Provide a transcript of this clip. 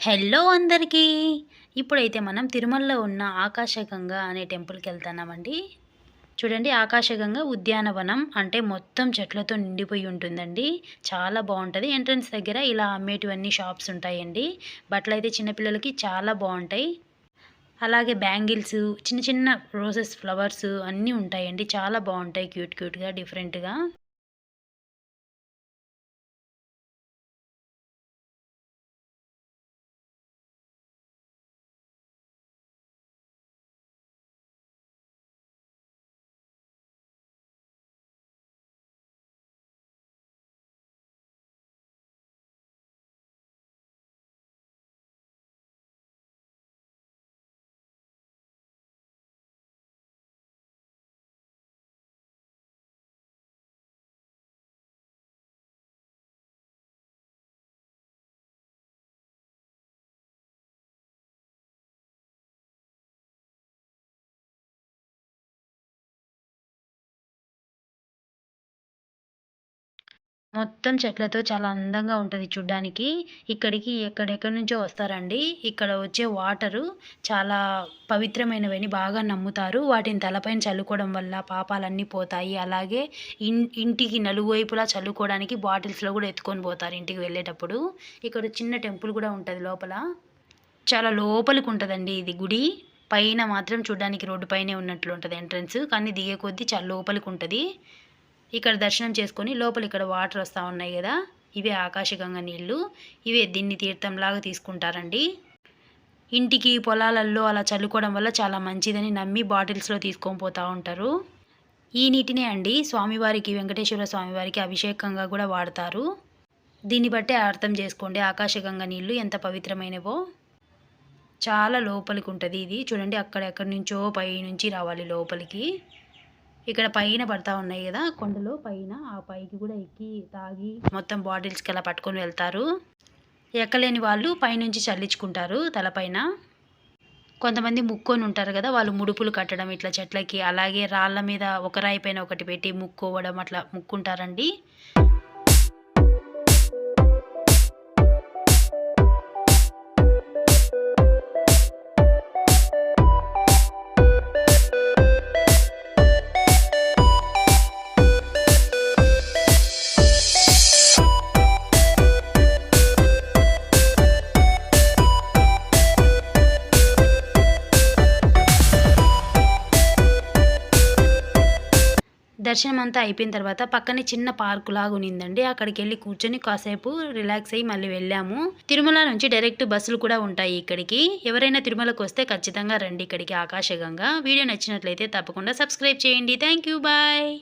Hello అందరికీ. ఇప్పుడైతే మనం తిరుమలలో ఉన్న ఆకాశగంగా అనే టెంపుల్కి వెళ్తున్నామండి చూడండి ఆకాశగంగా ఉద్యానవనం అంటే మొత్తం చెట్లతో నిండిపోయి ఉంటుందండి. చాలా బాగుంటుంది ఎంట్రన్స్ దగ్గర ఇలా అమ్మేటివన్నీ షాప్స్ ఉంటాయండి. బట్టలు అయితే చిన్నపిల్లలకి చాలా బాగుంటాయి అలాగే బ్యాంగిల్స్ చిన్న చిన్న రోజెస్ ఫ్లవర్స్ అన్నీ ఉంటాయండి. చాలా బాగుంటాయి క్యూట్ క్యూట్గా డిఫరెంట్గా. మొత్తం చెట్లతో చాలా అందంగా ఉంటుంది చూడ్డానికి. ఇక్కడికి ఎక్కడెక్కడి నుంచో వస్తారండి. ఇక్కడ వచ్చే వాటరు చాలా పవిత్రమైనవని బాగా నమ్ముతారు. వాటిని తలపైన చల్లుకోవడం వల్ల పాపాలన్నీ పోతాయి. అలాగే ఇన్ ఇంటికి నలువైపులా చల్లుకోవడానికి బాటిల్స్లో కూడా ఎత్తుకొని పోతారు ఇంటికి వెళ్ళేటప్పుడు. ఇక్కడ చిన్న టెంపుల్ కూడా ఉంటుంది లోపల. చాలా లోపలికి ఉంటుందండి ఇది గుడి. పైన మాత్రం చూడడానికి రోడ్డు పైనే ఉన్నట్లు ఉంటుంది ఎంట్రన్స్. కానీ దిగే కొద్దీ చాలా లోపలికి ఉంటుంది. ఇక్కడ దర్శనం చేసుకొని లోపల ఇక్కడ వాటర్ వస్తూ ఉన్నాయి కదా. ఇవే ఆకాశగంగా నీళ్ళు ఇవే దీన్ని తీర్థంలాగా తీసుకుంటారండి. ఇంటికి పొలాలల్లో అలా చల్లుకోవడం వల్ల చాలా మంచిదని నమ్మి బాటిల్స్లో తీసుకొని పోతూ ఉంటారు. ఈ నీటినే అండి స్వామివారికి వెంకటేశ్వర స్వామివారికి అభిషేకంగా కూడా వాడతారు. దీన్ని బట్టే అర్థం చేసుకోండి ఆకాశగంగా నీళ్ళు ఎంత పవిత్రమైనవో. చాలా లోపలికి ఉంటుంది ఇది. చూడండి అక్కడెక్కడి నుంచో పై నుంచి రావాలి లోపలికి. ఇక్కడ పైన పడతా ఉన్నాయి కదా కొండలో పైన ఆ పైకి కూడా ఎక్కి తాగి మొత్తం బాటిల్స్కి అలా పట్టుకొని వెళ్తారు. ఎక్కలేని వాళ్ళు పైనుంచి చల్లించుకుంటారు తలపైన కొంతమంది ముక్కొని ఉంటారు కదా వాళ్ళు ముడుపులు కట్టడం ఇట్లా చెట్లకి అలాగే రాళ్ళ మీద ఒక రాయి పైన ఒకటి పెట్టి ముక్కోవడం అట్లా ముక్కుంటారండి. దర్శనం అంతా అయిపోయిన తర్వాత పక్కనే చిన్న పార్కు లాగా ఉన్నిందండి. అక్కడికి వెళ్ళి కూర్చొని కాసేపు రిలాక్స్ అయ్యి మళ్ళీ వెళ్ళాము. తిరుమల నుంచి డైరెక్ట్ బస్సులు కూడా ఉంటాయి ఇక్కడికి. ఎవరైనా తిరుమలకు వస్తే ఖచ్చితంగా రండి ఇక్కడికి ఆకాశగంగా. వీడియో నచ్చినట్లయితే తప్పకుండా సబ్స్క్రైబ్ చేయండి. Thank you bye